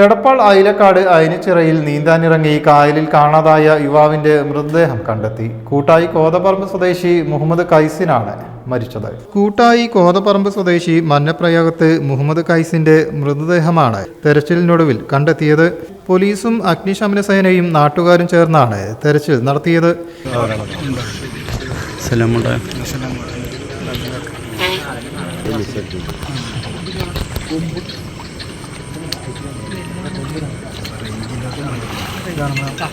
എടപ്പാൾ അയിലക്കാട് അയനിച്ചിറയിൽ നീന്താനിറങ്ങി കായലിൽ കാണാതായ യുവാവിന്റെ മൃതദേഹം കണ്ടെത്തി. കൂട്ടായി കോതപറമ്പ് സ്വദേശി മുഹമ്മദ് കൈസിനാണ് മരിച്ചത്. കൂട്ടായി കോതപ്പറമ്പ് സ്വദേശി മന്നപ്രയോഗത്ത് മുഹമ്മദ് കൈസിന്റെ മൃതദേഹമാണ് തെരച്ചിലിനൊടുവിൽ കണ്ടെത്തിയത്. പോലീസും അഗ്നിശമന സേനയും നാട്ടുകാരും ചേർന്നാണ് തെരച്ചിൽ നടത്തിയത്. സലാമുണ്ട്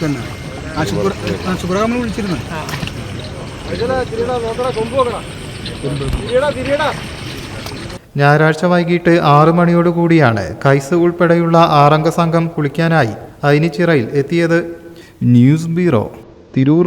തന്നെ ആശുപത്രി ആശുപത്രി നമ്മൾ വിളിച്ചിരുന്നു. ഞായറാഴ്ച വൈകിട്ട് ആറ് മണിയോടുകൂടിയാണ് കൈസ് ഉൾപ്പെടെയുള്ള ആറംഗ സംഘം കുളിക്കാനായി അയിനിച്ചിറയിൽ എത്തിയത് news bureau Tirur